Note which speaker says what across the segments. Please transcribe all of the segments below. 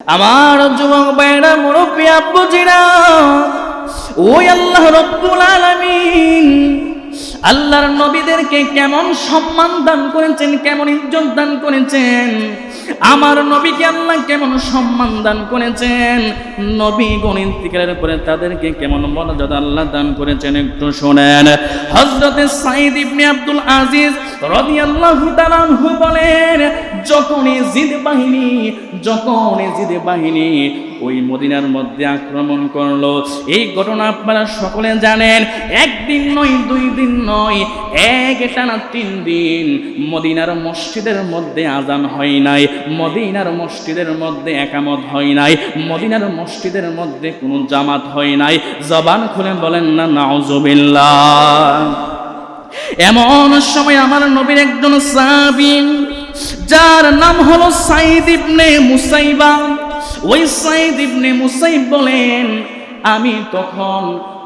Speaker 1: আমার যুবক বাইরা মুরব্বী আব্বুজিরা, ওই আল্লাহ রব্বুল আলামিন আল্লাহর নবীদেরকে কেমন সম্মান দান করেছেন, কেমন ইজ্জত দান করেছেন আমার নবীকে আল্লাহ কেমন সম্মান দান করেছেন? নবী গণিতিকারের উপরে তাদেরকে কেমন মর্যাদা আল্লাহ দান করেছেন একটু শোনেন। হজরতে সাইদ ইবনে আব্দুল আজিজ রাদিয়াল্লাহু তাআলা আনহু বলেন যখন জিদ বাহিনী যখন জিদ বাহিনী ওই মদিনার মধ্যে আক্রমণ করল। এই ঘটনা আপনারা সকলে জানেন, একদিন নয়, দুই দিন নয়, এক টানা তিন দিন মদিনার মসজিদের মধ্যে আজান হয় নাই, মদিনার মসজিদের মধ্যে একামত হয় নাই, মদিনার মসজিদের মধ্যে কোনো জামাত হয় নাই। জবান খুলে বলেন, না, নাউজুবিল্লাহ। এমন সময় আমার নবীর একজন সাবিন যার নাম হলো সাইদ ইবনে মুসাইবা ওই সাইদ ইবনে মুসাইব বলেন, আমি তখন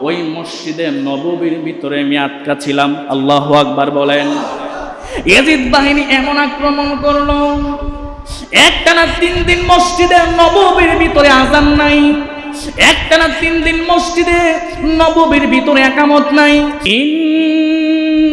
Speaker 1: ওই মসজিদে নববীর ভিতরে আমি আটকা ছিলাম। আল্লাহ আকবার বলেন। এজিদ বাহিনী এমন আক্রমণ করল, একটানা তিন দিন মসজিদে নববীর ভিতরে আজান নাই, একটানা তিন দিন মসজিদে নববীর ভিতরে একামত নাই। ইন্নাল্লাহা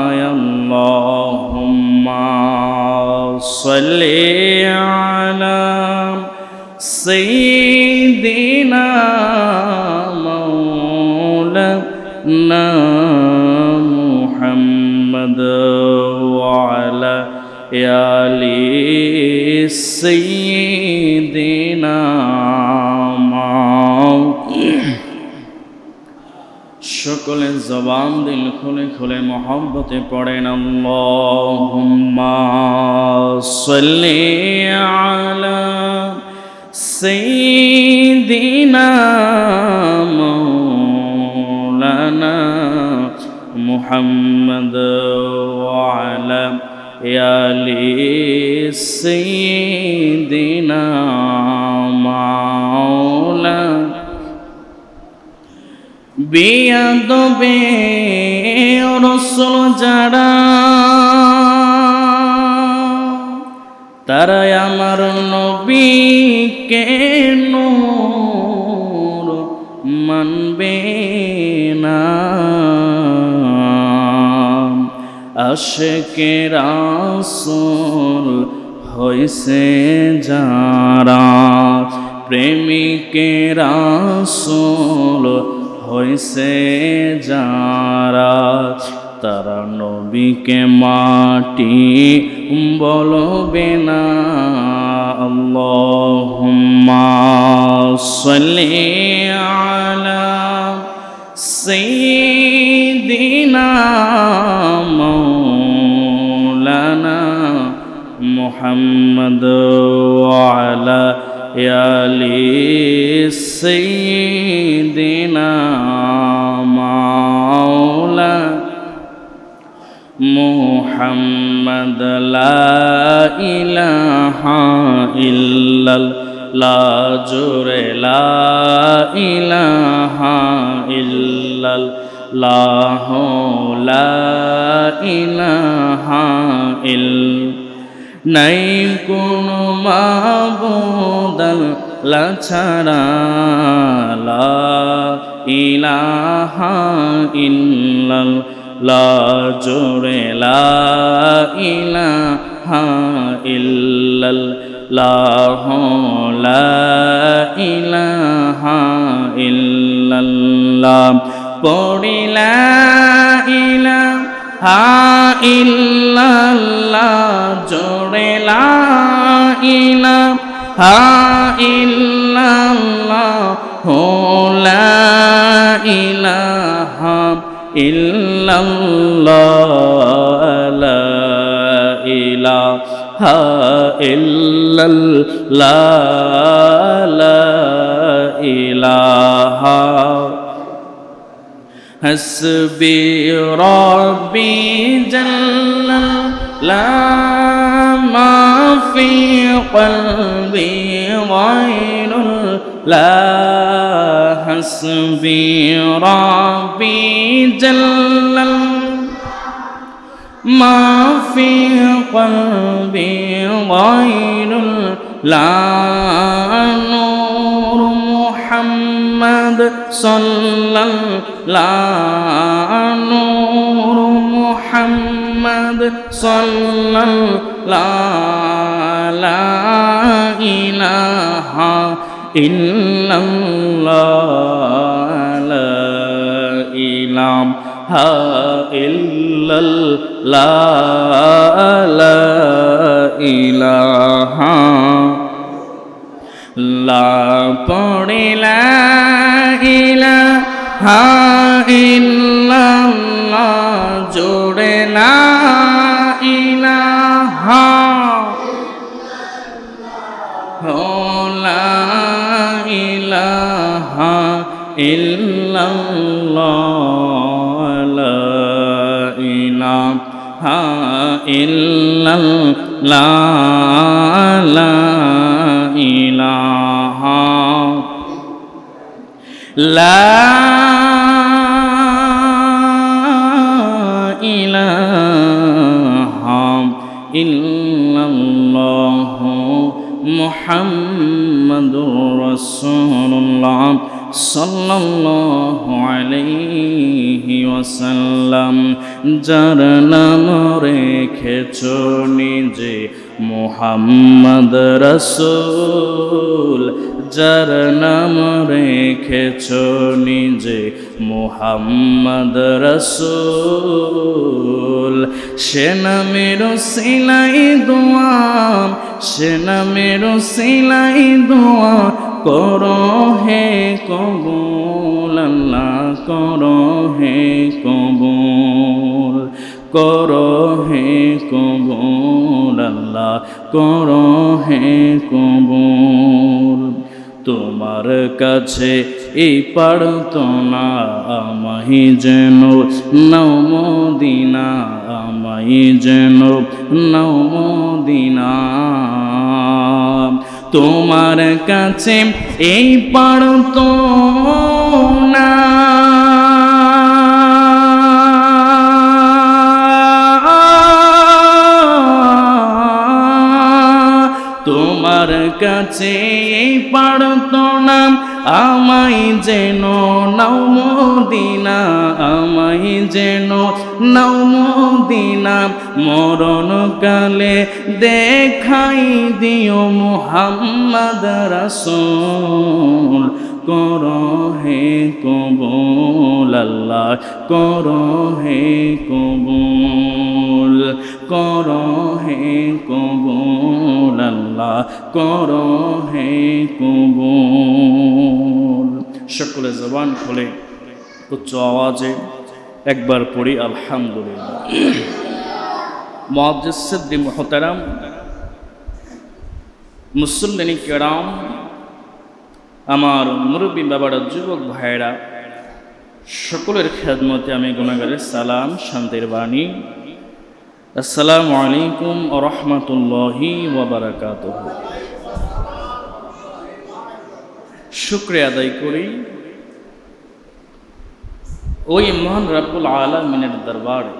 Speaker 1: صل على سيدنا مولانا محمد وعلى آل سيدنا সকলে জবান দিল খুলে খুলে মহব্বতে পড়েন আল্লাহুম্মা আলা সাইয়্যিদিনা মাওলানা মুহাম্মদ ওয়া আলা আলি সাইয়্যিদিনা মাওলানা বিয়াদবে রসল যারা তারাই আমার নবীকে নূর মানবে না। আশেকে রাসুল হইছে যারা প্রেমিকে রাসুল হইছে যারা। তারা নবীকে মাটি বলবে না। আল্লাহুম্মা সাল্লি আলা সাইয়্যিদিনা মাওলানা মুহাম্মদ ওয়া আলা আলি সাইয়্যিদিনা محمد لا إله إلا الله جور لا إله إلا الله لا إله إلا নাই কোনো মাবুদাল লাছাড়া লা ইলাহা ইল্লাল লা জোরে লা ইলাহা ইল্লাল লাহ লা ইলাহা ইল্লাল্লাহ পড়িলা ইলাহা ইল্লাল্লাহ জোরে লা ইলা হা ইল্লাল্লাহ লা ইলাহা الله لا إله إلا الله لا إله. حسبي ربي جل لا ما في قلبي غير لا. حسبي ربي جل ما في قلبي غير لا نور محمد صلى الله نور محمد صلى الله لا إله إلا الله لا إله ইলাহা লা পড়িলা ইলাহা ইল্লাল্লাহ। ইলাহা ইল্লাল্লাহ ইলাহা লা ইলাহা ইল্লাল্লাহ মুহাম্মাদুর রাসূলুল্লাহ সাল্লাল্লাহু আলাইহি ওয়াসাল্লাম যার নাম রেখেছ নিজে মোহাম্মদ রসুল যার নাম রেখেছ নিজে মোহাম্মদ রসুল। সে নামের সিলাই দোয়া, সে নামের সিলাই দোয়া করো হে কবুল, আল্লাহ করো হে কবুল, করো হে কবুল, আল্লাহ করো হে কবুল। তোমার কাছে এই পারত না আমি যেন নমদিনা আমি যেন নমদিনা তোমার কাছে এই পারত না কাছে এই পারতো না আমায় যেন নমদিনা আমায় যেন নমদিনা মরণ কালে দেখাই দিও মুহাম্মদ রাসূল। কর হে কবুল, আল্লাহ, কর হে কবুল, কর হে কবুল, আল্লাহ। কর হে কবুল। সকলে জবান খুলে, উচ্চ আওয়াজে একবার পড়ি, আলহামদুলিল্লাহ। মোহতারাম, মুসল্লিনী কেরাম, আমার মুরব্বী বাবারা, যুবক ভাইয়েরা, সকলের খেদমতে আমি গুণাগারের সালাম, শান্তির বাণী আসসালামু আলাইকুম রহমতুল্লাহি ওবরাকাত শুক্রিয়া আদায় করি ওই মহান রাব্বুল আলমিনের দরবারে।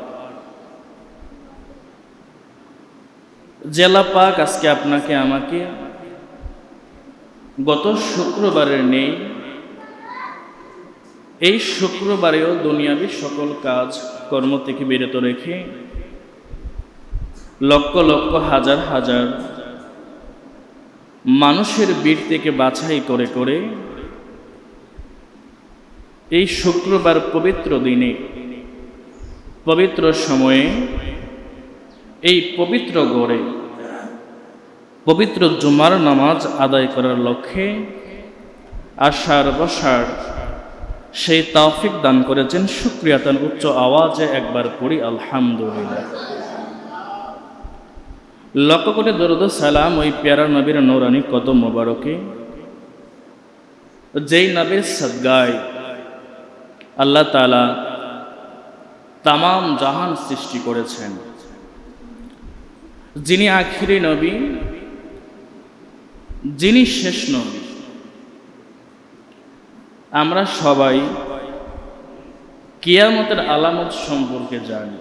Speaker 1: জেলা পাক আজকে আপনাকে, আমাকে গত শুক্রবারের নেই, এই শুক্রবারেও দুনিয়াবি সকল কাজ কর্ম থেকে বিরত রেখে লক্ষ লক্ষ হাজার হাজার মানুষের বীর থেকে বাছাই করে করে এই শুক্রবার পবিত্র দিনে, পবিত্র সময়ে, এই পবিত্র গড়ে, পবিত্র জুমার নামাজ আদায় করার লক্ষ্যে আষাঢ় বসার সেই তৌফিক দান করেছেন। সুক্রিয়াতান উচ্চ আওয়াজে একবার পড়ি, আলহামদুলিল্লাহ। লক্ষ্য করে দরুদ সালাম ওই প্যারা নবীর নৌরানি কত মোবারকে। যেই নবীর সদ্গায় আল্লাহ তালা তামাম জাহান সৃষ্টি করেছেন। যিনি আখিরি নবী, যিনি শেষ নবী, আমরা সবাই কিয়ামতের আলামত সম্পর্কে জানি।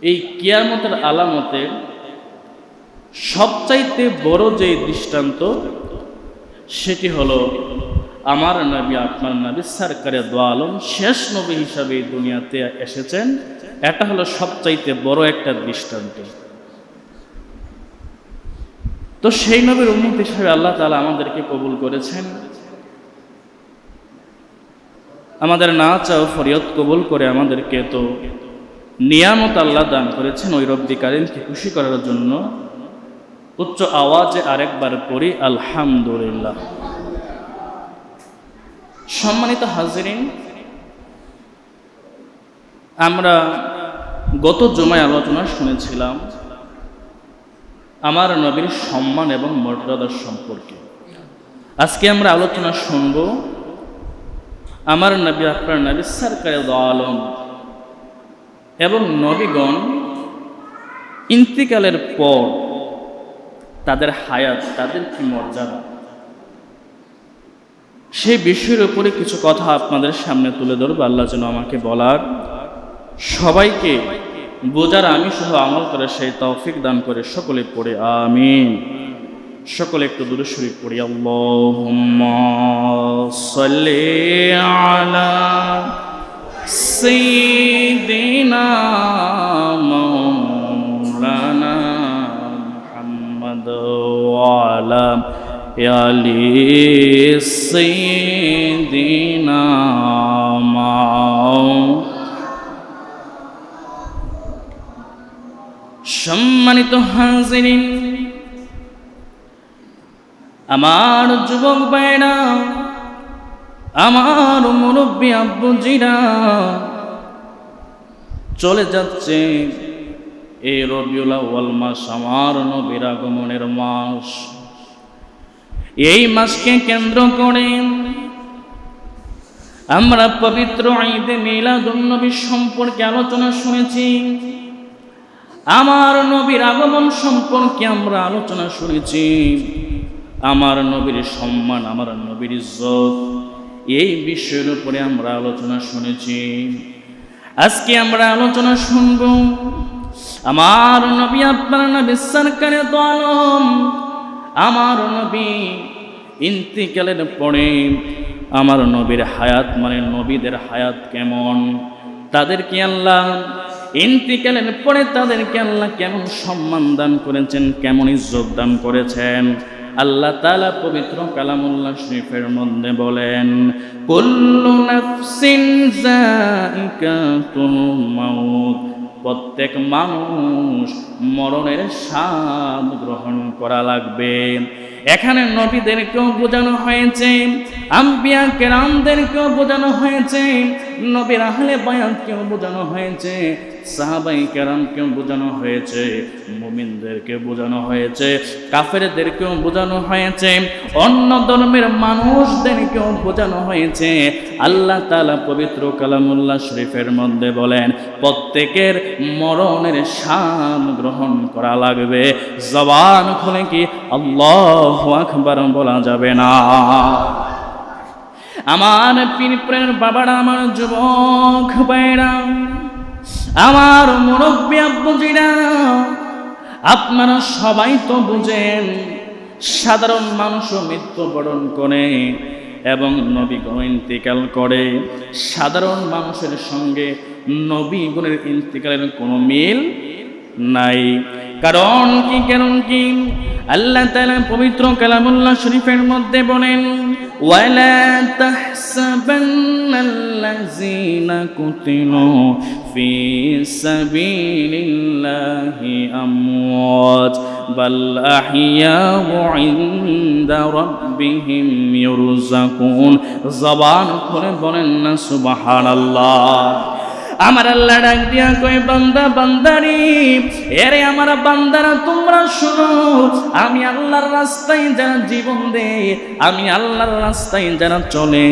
Speaker 1: এই কিয়ামতের আলামতের সবচাইতে বড় যে দৃষ্টান্ত, সেটি হলো আমার নবী, আপনার নবী সরকারে দোয়ালম, শেষ নবী হিসাবে দুনিয়াতে এসেছেন। এটা হলো সবচাইতে বড় একটা দৃষ্টান্ত। তো সেই নবীর উন্মুখ হিসাবে আল্লাহ তালা আমাদেরকে কবুল করেছেন। আমাদের না চাও ফরিয়ত কবুল করে আমাদেরকে তো নিয়ামত আল্লাহ দান করেছেন ওই রব্দি কারিমকে খুশি করার জন্য। উচ্চ আওয়াজে আরেকবার পড়ি, আলহামদুলিল্লাহ। সম্মানিত হাজিরিন, আমরা গত জমায় আলোচনা শুনেছিলাম আমার নবীর সম্মান এবং মর্যাদার সম্পর্কে। আজকে আমরা আলোচনা শুনব আমার নবী, আপনার নবী সরকারে আলম এবং নবীগণ ইন্তিকালের পর হায়াত, তাদের কি মর্যাদা? সেই বিষয়ের উপরে কিছু কথা আপনাদের সামনে তুলে ধরবো, আল্লাহ যেন আমাকে বলার। সবাইকে বোঝার আমি সহ আমল করে সেই তৌফিক দান করে সকলে পড়ে, আমিন। সকলে একটু দূরে শরীফ পড়ি সাল্লি আলা মাওলানা সম্মানিত হাজিরিন, আমার যুবক ভাইরা, আমার মুরব্বী আব্বুজিরা চলে যাচ্ছে এই আউয়াল মাস, আমার নবীর আগমনের মাস। এই মাসকে কেন্দ্র করে আমরা পবিত্র ঈদে মিলাদুন্নবী সম্পর্কে আলোচনা শুনেছি। আমার নবীর আগমন সম্পর্কে আমরা আলোচনা শুনেছি। আমার নবীর সম্মান, আমার নবীর ইজ্জত, এই বিষয়ের উপরে আমরা আলোচনা শুনেছি। আজকে আমরা আলোচনা শুনব, আমার নবী আপনার নবী সরকারে দলম আমার নবী ইন্তিকালের পরে আমার নবীর হায়াত মানে নবীদের হায়াত কেমন? তাদেরকে আল্লাহ? ইন্তিকালের পরে তাদেরকে আল্লাহ কেমন সম্মান দান করেছেন, কেমন ইজ্জত দান করেছেন? আল্লাহ তালা পবিত্র কালামুল্লাহ শরীফের মধ্যে বলেন, কুল্লু নাফসিন যায়িকাতুল মাউত। প্রত্যেক মানুষ মরণের স্বাদ গ্রহণ করা লাগবে। এখানে নবীদেরকেও বোঝানো হয়েছে, আম্বিয়া কেরামদেরকেও বোঝানো হয়েছে, নবীর আহলে বায়াতকেও বোঝানো হয়েছে। সাহাবাই কেরামকেও বোঝানো হয়েছে, মুমিনদেরকে বোঝানো হয়েছে কাফেরদেরকেও বোঝানো হয়েছে, অন্য ধর্মের মানুষদেরকেও বোঝানো হয়েছে। আল্লাহ তালা পবিত্র কালামুল্লাহ শরীফের মধ্যে বলেন, প্রত্যেকের মরণের শান গ্রহণ করা লাগবে। জবান খুলে কি আল্লাহ আকবার বলা যাবে না? আমার পিনপ্রের বাবারা, আমার যুবক ভাইরা আমার মুরব্বী আব্বুজিরা, আপনারা সবাই তো বুঝেন, সাধারণ মানুষও মৃত্যুবরণ করে এবং নবীগণ ইন্তিকাল করে। সাধারণ মানুষের সঙ্গে নবীগণের ইন্তিকালের কোনো মিল নাই। কারণ কি কারণ কি? আল্লাহ তাআলা পবিত্র কালামুল্লাহ শরীফের মধ্যে বলেন, ওয়ালা তাহসাবান্নাল্লাযীনা কুতিলু ফি সাবিলিল্লাহি আমওয়াত বাল আহইয়াউ ইনদা রাব্বিহিম ইউরজাকুন জবান খুলে বলেন না, সুবহানাল্লাহ। আমার আল্লাহ ডাক দিয়া কই বান্দা, বান্দারি, এরে আমার বান্দারা, তোমরা শোনো, আমি আল্লাহর রাস্তায় যারা জীবন দে আমি আল্লাহর রাস্তায় যারা চলে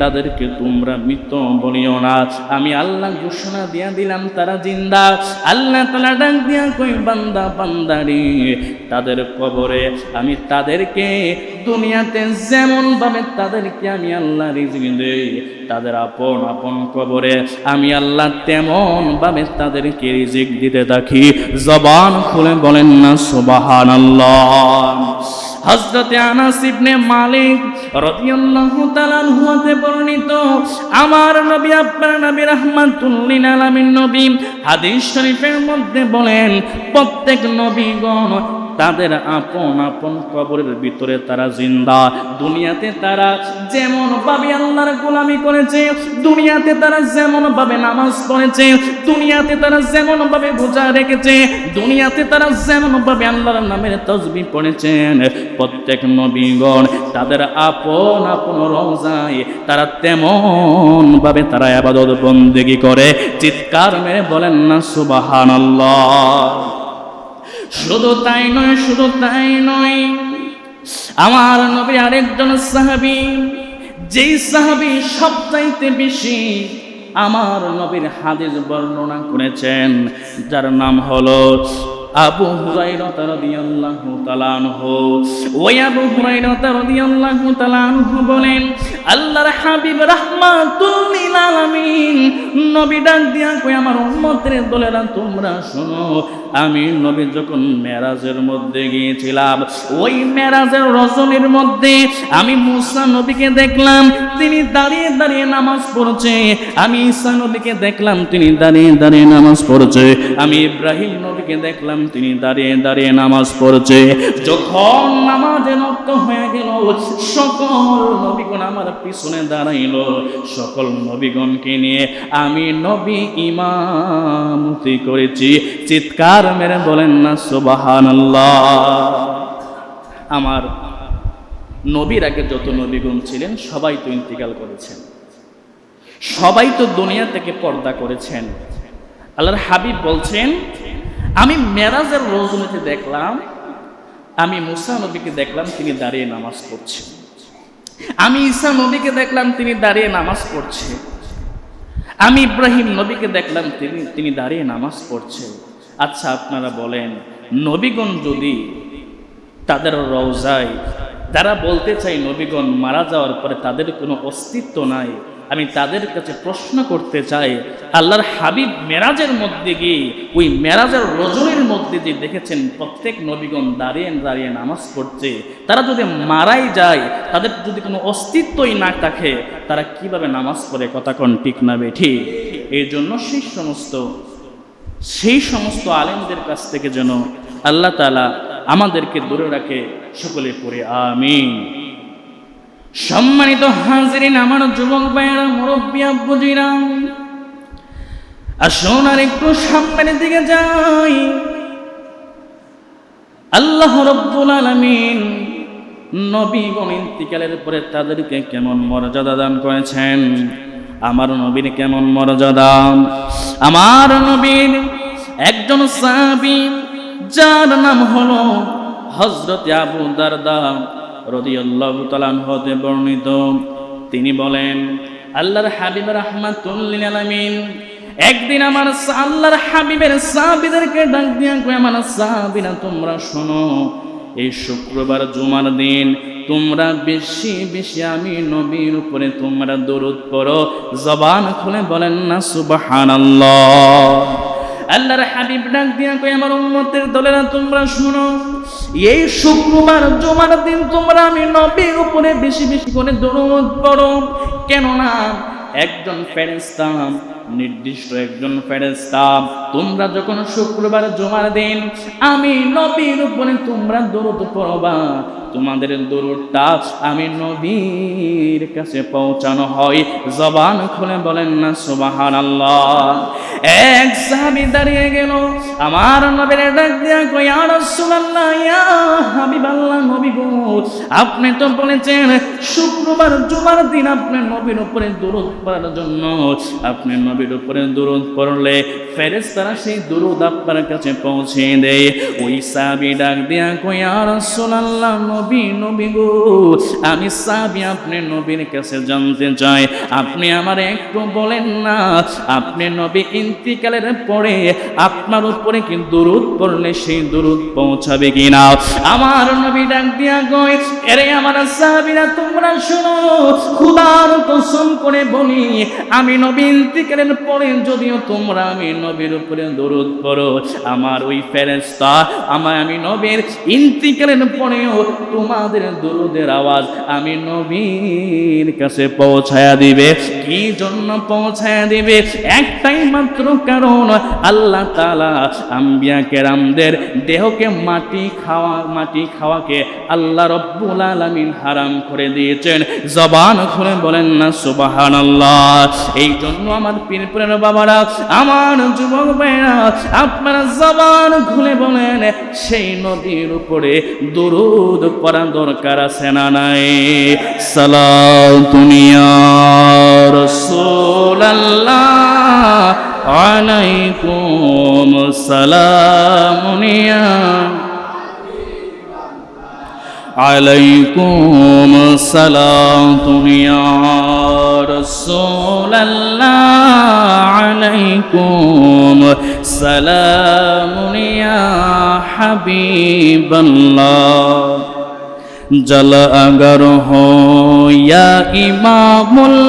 Speaker 1: তাদেরকে তোমরা মৃত বলিও না। আমি আল্লাহ ঘোষণা দিয়া দিলাম, তারা জিন্দা। আল্লাহ তালা ডাক দিয়া কই বান্দা, বান্দারি, তাদের কবরে আমি তাদেরকে, দুনিয়াতে যেমন ভাবে তাদেরকে আমি আল্লাহ রিজিক দেই, তাদের আপন আপন কবরে আমি আল্লাহ তেমন ভাবে তাদেরকে রিজিক দিতে থাকি। জবান খুলে বলেন না সুবাহান হজরতে আনাস ইবনে মালিক রাদিয়াল্লাহু তাআলা হতে বর্ণিত, আমার নবী আপনার নবী রাহমাতুল্লিল আলামিন নবী। হাদিস শরীফের মধ্যে বলেন, প্রত্যেক নবীগণ তাদের আপন আপন কবরের ভিতরে তারা জিন্দা। দুনিয়াতে তারা যেমন ভাবে আল্লাহর গোলামি করেছে, দুনিয়াতে তারা যেমন ভাবে নামাজ পড়েছে, দুনিয়াতে তারা যেমন ভাবে বোঝা রেখেছে, দুনিয়াতে তারা যেমন ভাবে আল্লাহর নামের তসবি পড়েছেন। প্রত্যেক নবীগণ তাদের আপন আপন রোজায় তারা তেমন ভাবে তারা আবাদত বন্দেগি করে। চিৎকার মেরে বলেন না, সুবহানাল্লাহ। শুধু তাই নয়, শুধু তাই নয়। আমার নবী আরেকজন সাহাবি, যেই সাহাবি সবচাইতে বেশি আমার নবীর হাদিস বর্ণনা করেছেন, যার নাম হলো আবু হুরাইরা রাদিয়াল্লাহু তাআলা আনহু। ওই আবু হুরাইরা রাদিয়াল্লাহু তাআলা আনহু বলেন, আল্লাহর হাবিব রাহমাতুল লিল আলামিন। নবী ডাক দিয়া কই আমার উম্মতের দলেরা, তোমরা শোনো আমি নবী যখন মেরাজের মধ্যে গিয়েছিলাম, ওই মেরাজের রজনীর মধ্যে আমি মুসা নবীকে দেখলাম, তিনি দাঁড়িয়ে দাঁড়িয়ে নামাজ পড়ছে। আমি ঈসা নবীকে দেখলাম, তিনি দাঁড়িয়ে দাঁড়িয়ে নামাজ পড়ছে। আমি ইব্রাহিম নবীকে দেখলাম, তিনি দাঁড়িয়ে দাঁড়িয়ে নামাজ পড়ছে। যখন নামাজে নষ্ট হয়ে গেল, সকল নবীগণ আমার পিছনে দাঁড়াইল। সকল নবীগণকে নিয়ে আমি নবী ইমামতি করেছি। চিৎকার মেরে বলেন না সুবাহান আমার নবীর আগে যত নবীগণ ছিলেন, সবাই তো ইন্তিকাল করেছেন। সবাই তো দুনিয়া থেকে পর্দা করেছেন। আল্লাহর হাবিব বলছেন, আমি মেরাজের রজনীতে দেখলাম, আমি মুসা নবীকে দেখলাম, তিনি দাঁড়িয়ে নামাজ পড়ছেন। আমি ঈসা নবীকে দেখলাম, তিনি দাঁড়িয়ে নামাজ পড়ছে আমি ইব্রাহিম নবীকে দেখলাম, তিনি তিনি দাঁড়িয়ে নামাজ পড়ছে আচ্ছা আপনারা বলেন, নবীগণ যদি তাদের রওজায় যারা বলতে চাই নবীগণ মারা যাওয়ার পরে তাদের কোনো অস্তিত্ব নাই, আমি তাদের কাছে প্রশ্ন করতে চাই, আল্লাহর হাবিব মেরাজের মধ্যে গিয়ে, ওই মেরাজের রজনীর মধ্যে যে দেখেছেন, প্রত্যেক নবীগণ দাঁড়িয়ে দাঁড়িয়ে নামাজ পড়ছে, তারা যদি মারাই যায়, তাদের যদি কোনো অস্তিত্বই না থাকে, তারা কীভাবে নামাজ পড়ে, কথা কোন ঠিক না বেঠি এই জন্য সেই সমস্ত সেই সমস্ত আলেমদের কাছ থেকে যেন আল্লাহ তালা আমাদেরকে দূরে রাখে সকলে পড়ে, আমিন। সম্মানিত হাজিরিন, আমার যুবক ভাইয়েরা, মুরব্বী আব্বুজিরা, আসুন আর একটু সামনের দিকে যাই। আল্লাহ রব্বুল আলামিন নবীগণ ইন্তিকালের পরে তাদেরকে কেমন মর্যাদা দান করেছেন? আমার নবীর কেমন মর্যাদা? আমার নবীর একজন সাহাবী, যার নাম হলো হজরত আবু দারদা রদিয়াল্লাহু তাআলা হতে বর্ণিত। তিনি বলেন, আল্লাহর হাবিব রাহমাতুল্লিল আলামিন, একদিন আমার আল্লাহর হাবিবের সাহাবীদেরকে ডাক দিয়া কই আমার সাহাবীরা, তোমরা শোনো এই শুক্রবার জুমার দিন, তোমরা বেশি বেশি আমি নবীর উপরে তোমরা দরুদ পড়ো। জবান খুলে বলেন না, সুবহানাল্লাহ। আল্লাহর হাবিব ডাক দিয়া কই আমার উম্মতের দলেরা, তোমরা শুনো, এই শুক্রবার জুমার দিন তোমরা আমি নবীর উপরে বেশি বেশি করে দরুদ পড়ো। কেননা, একজন ফেরেশতা নির্দিষ্ট একজন ফেরেস্তা তোমরা যখন শুক্রবার জমার দিন, আমি নবীর উপরে তোমরা দরুদ পড়বা, তোমাদের দরুদটা আমি নবীর কাছে পৌঁছানো হয়। জবান খুলে বলেন না সুবাহান আল্লাহ এক সাহাবি দাঁড়িয়ে গেল, আমার নবীর ডাক দিয়া কই আর রাসূলুল্লাহ, ইয়া হাবিবাল্লাহ, নবী গো, আপনি তো বলেছেন শুক্রবার জুমার দিন আপনি নবীর উপরে দরুদ পড়ার জন্য, আপনি নবীর উপরে দরুদ পড়লে ফেরেশতারা সেই দরুদ আপনার কাছে পৌঁছে দেয়। ওই সাহাবী ডাক দিয়া আর রাসূলুল্লাহ, নবী নবী গো, আমি সাহাবী আপনি নবীর কাছে জানতে চাই। আপনি আমার একটু বলেন না, আপনি নবী ইন্তিকালের পরে আপনার উপরে কি দরুদ পড়লে সেই দরুদ পৌঁছাবে কিনা? আমার নবী ডাক দিয়া কই এরে আমার সাহাবীরা তোমরা শুনো, খুদার কসম করে বলি, আমি নবী ইন্তিকালের পরে যদিও তোমরা আমি নবীর উপরে দরুদ পড়ো। আমার ওই ফেরেশতা, আমার আমি নবীর ইন্তিকালের পরেও তোমাদের দরুদের আওয়াজ আমি নবীর কাছে পৌঁছায়া দিবে। কি জন্য পৌঁছায়া দিবে? একটাই মাত্র কারণ, আল্লাহ তাআলা আম্বিয়া কেরামদের দেহকে মাটি খাওয়া, মাটি খাওয়াকে আল্লাহ রব্বুল আলামিন হারাম করে দিয়েছেন। জবান খুলে বলেন না, সুবহানাল্লাহ। এই জন্য আমার পীরপুরের বাবারা, আমার যুবক ভাইরা আপনারা জবান খুলে বলেন, সেই নদীর উপরে দুরুদ পড়া দরকার আছে না নাই? সালাম দুনিয়া রাসূলুল্লাহ আলাইকুম সালামুনিয়া عليكم السلام يا رسول الله. عليكم سلام يا حبيب الله. জল আগর হইয়া ইমামুল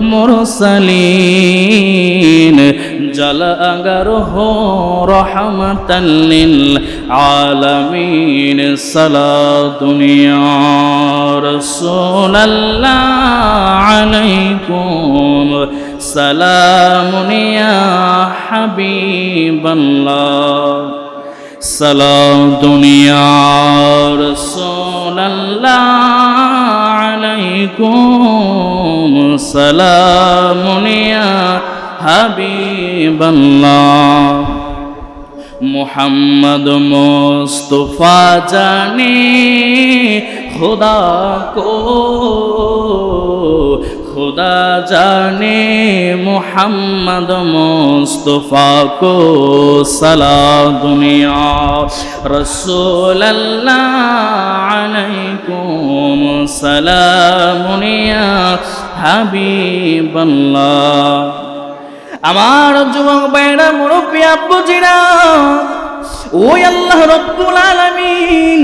Speaker 1: মুরসালিন। জল আগর হো রহমতাল্লিল আলমিন। সালা দুনিয়া রসুল্লাহ আলাইকুম। সালামুনিয়া হাবিবাল্লাহ। সালাম দুনিয়া রসুল আলাইকুম সালামুনিয়া হাবিবাল্লাহ। মোহাম্মদ মোস্তফা জানে খুদা কো খুদা জানে মোহাম্মদ মোস্তফা কো সালা দুনিয়া। রসোল্লাকুম সালামুনিয়া, হাবিবাল্লাহ। আমার যুবক বাইরা মুরব্বী আব্বুজিরা, ওই আল্লাহ রব্বুল আলামিন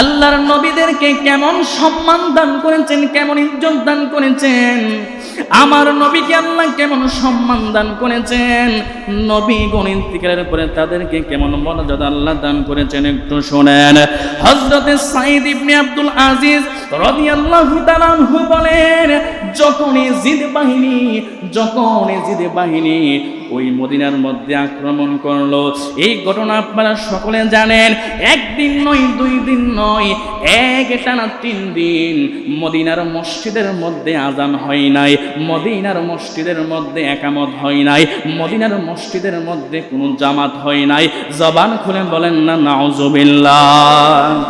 Speaker 1: আল্লাহর নবীদেরকে কেমন সম্মান দান করেছেন, কেমন ইজ্জত দান করেছেন? আমার নবীকে আল্লাহ কেমন সম্মান দান করেছেন? নবী গণিতিকারের পরে তাদেরকে কেমন মর্যাদা আল্লাহ দান করেছেন একটু শোনেন। হজরতে সাইদ ইবনে আব্দুল আজিজ রাদিয়াল্লাহু তাআলা আনহু বলেন যখন জিদ বাহিনী যখন জিদ বাহিনী ওই মদিনার মধ্যে আক্রমণ করল। এই ঘটনা আপনারা সকলে জানেন। একদিন নয়, দুই দিন নয়, এক টানা তিন দিন মদিনার মসজিদের মধ্যে আজান হয় নাই, মদিনার মসজিদের মধ্যে একামত হয় নাই, মদিনার মসজিদের মধ্যে কোনো জামাত হয় নাই। জবান খুলে বলেন, না, নাউজুবিল্লাহ।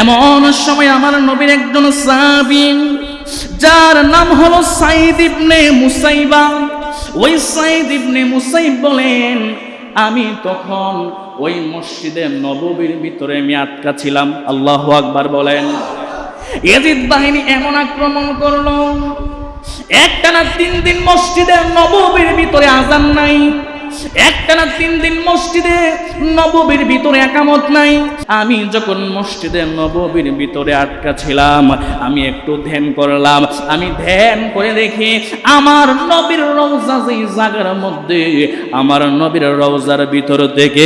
Speaker 1: এমন সময় আমার নবীর একজন সাবিন যার নাম হলো সাইদ ইবনে মুসাইবা ওই সাইদ ইবনে মুসাইব বলেন, আমি তখন ওই মসজিদে নববীর ভিতরে আমি আটকা ছিলাম। আল্লাহ আকবার বলেন। এজিদ বাহিনী এমন আক্রমণ করল, একটানা তিন দিন মসজিদে নববীর ভিতরে আজান নাই। একটানা তিন দিন মসজিদে নববীর ভিতরে একামত নাই। আমি যখন মসজিদে নববীর ভিতরে আটকা ছিলাম, আমি একটু ধ্যান করলাম। আমি ধ্যান করে দেখি আমার নবীর রওজা যেই জায়গার মধ্যে, আমার নবীর রওজার ভিতর থেকে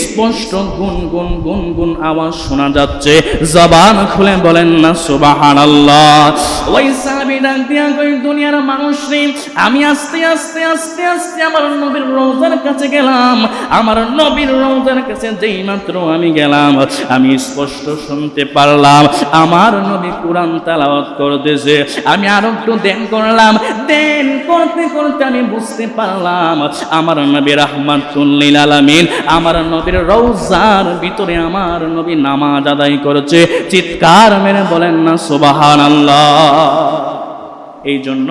Speaker 1: স্পষ্ট গুন গুন গুন গুন আওয়াজ শোনা যাচ্ছে। জবান খুলে বলেন না, সুবহানাল্লাহ। ওই সাহাবী ডাক দিয়া কই দুনিয়ার মানুষ রে, আমি আস্তে আস্তে আস্তে আস্তে আমার নবীর রওজার কাছে গেলাম, আমার নবীর রওজার কাছে যেই মাত্র আমি গেলাম, আমি স্পষ্ট শুনতে পারলাম, আমার নবী কোরআন তেলাওয়াত করতেছে। আমি আরও একটু দেন করলাম, দেন করতে করতে আমি বুঝতে পারলাম, আমার নবী রাহমাতুল্লিল আলামিন আমার নবীর রওজার ভিতরে আমার নবী নামাজ আদায় করেছে। চিৎকার মেরে বলেন না, সুবহানাল্লাহ। এই জন্য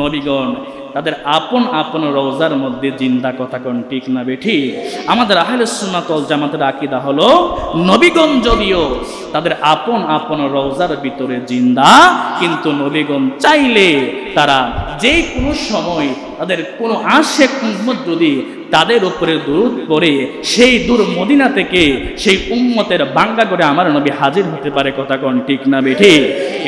Speaker 1: নবীগণ তাদের আপন আপন রোজার মধ্যে জিন্দা কথা কোন ঠিক না বেঠি আমাদের আহলে সুন্নাতল জামাতের আকিদা হলো নবীগণ যদিও তাদের আপন আপন রোজার ভিতরে জিন্দা, কিন্তু নবীগণ চাইলে তারা যে কোনো সময় তাদের কোনো আশেক যদি তাদের উপরে দূর করে সেই দূর মদিনা থেকে সেই উম্মতের বাঙ্গা করে আমার নবী হাজির হতে পারে কথা কোন ঠিক না বেঠি?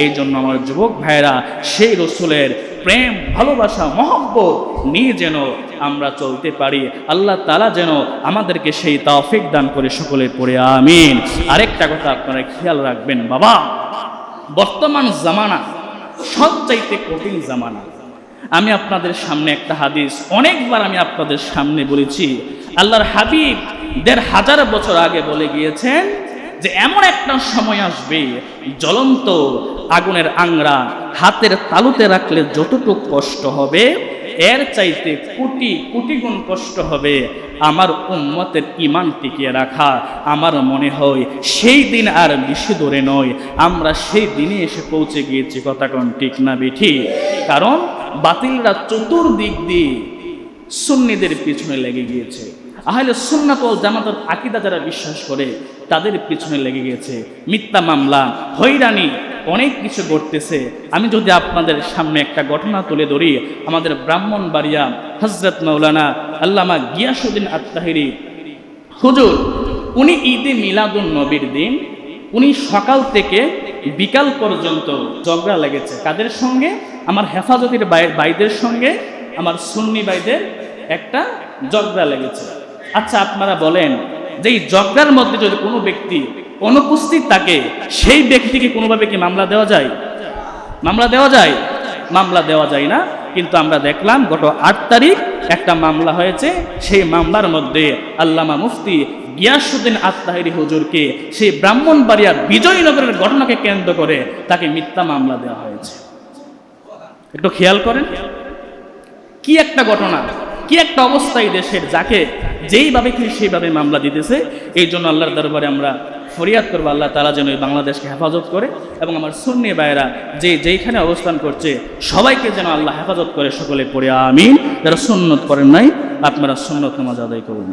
Speaker 1: এই জন্য আমার যুবক ভাইরা সেই রসুলের প্রেম, ভালোবাসা, মহব্বত নিয়ে যেন আমরা চলতে পারি। আল্লাহ তালা যেন আমাদেরকে সেই তাওফিক দান করে সকলে পড়ে, আমিন। আরেকটা কথা আপনারা খেয়াল রাখবেন, বাবা, বর্তমান জামানা সবচাইতে কঠিন জামানা। আমি আপনাদের সামনে একটা হাদিস অনেকবার আমি আপনাদের সামনে বলেছি। আল্লাহর হাবিব দেড় হাজার বছর আগে বলে গিয়েছেন যে, এমন একটা সময় আসবে, জ্বলন্ত আগুনের আংরা হাতের তালুতে রাখলে যতটুকু কষ্ট হবে, এর চাইতে কোটি কোটি গুণ কষ্ট হবে। আমার উম্মতের ইমান টিকিয়ে রাখা আমার মনে হয় সেই দিন আর বেশি দূরে নয়। আমরা সেই দিনে এসে পৌঁছে গিয়েছি। কথা কোন ঠিক না, বেঠি? কারণ বাতিলরা চতুর্দিক দিয়ে সুন্নিদের পিছনে লেগে গিয়েছে। আহলে সুন্নাতল জামাতের আকিদা যারা বিশ্বাস করে, তাদের পিছনে লেগে গিয়েছে। মিথ্যা মামলা, হয়রানি, অনেক কিছু ঘটতেছে। আমি যদি আপনাদের সামনে একটা ঘটনা তুলে ধরি, আমাদের ব্রাহ্মণবাড়িয়া হজরত মৌলানা আল্লামা গিয়াসুদ্দিন আত্মাহিরি। হুজুর, উনি ঈদে মিলাদুন নবীর দিন, উনি সকাল থেকে বিকাল পর্যন্ত ঝগড়া লেগেছে। কাদের সঙ্গে? আমার হেফাজতের বাই- বাইদের সঙ্গে আমার সুন্নি বাইদের একটা ঝগড়া লেগেছে। আচ্ছা আপনারা বলেন যে এই ঝগড়ার মধ্যে যদি কোনো ব্যক্তি অনুপস্থিত থাকে, সেই ব্যক্তিকে কোনোভাবে কি মামলা দেওয়া যায়? মামলা দেওয়া যায়? মামলা দেওয়া যায় না। কিন্তু আমরা দেখলাম গত আট তারিখ একটা মামলা হয়েছে। সেই মামলার মধ্যে আল্লামা মুফতি গিয়াসুদ্দিন আত্মাহিরি হুজুরকে সেই ব্রাহ্মণবাড়িয়ার বিজয়নগরের ঘটনাকে কেন্দ্র করে তাকে মিথ্যা মামলা দেওয়া হয়েছে। একটু খেয়াল করেন। কি একটা ঘটনা, কি একটা অবস্থা এই দেশের যাকে যেইভাবে কি সেইভাবে মামলা দিতেছে, এই জন্য আল্লাহর দরবারে আমরা ফরিয়াদ করব, আল্লাহ তালা যেন এই বাংলাদেশকে হেফাজত করে এবং আমার সুন্নি ভাইয়েরা যে যেইখানে অবস্থান করছে, সবাইকে যেন আল্লাহ হেফাজত করে, সকলে পড়ে আমিন। যারা সুন্নত করেন নাই, আপনারা সুন্নত নামাজ আদায় করুন।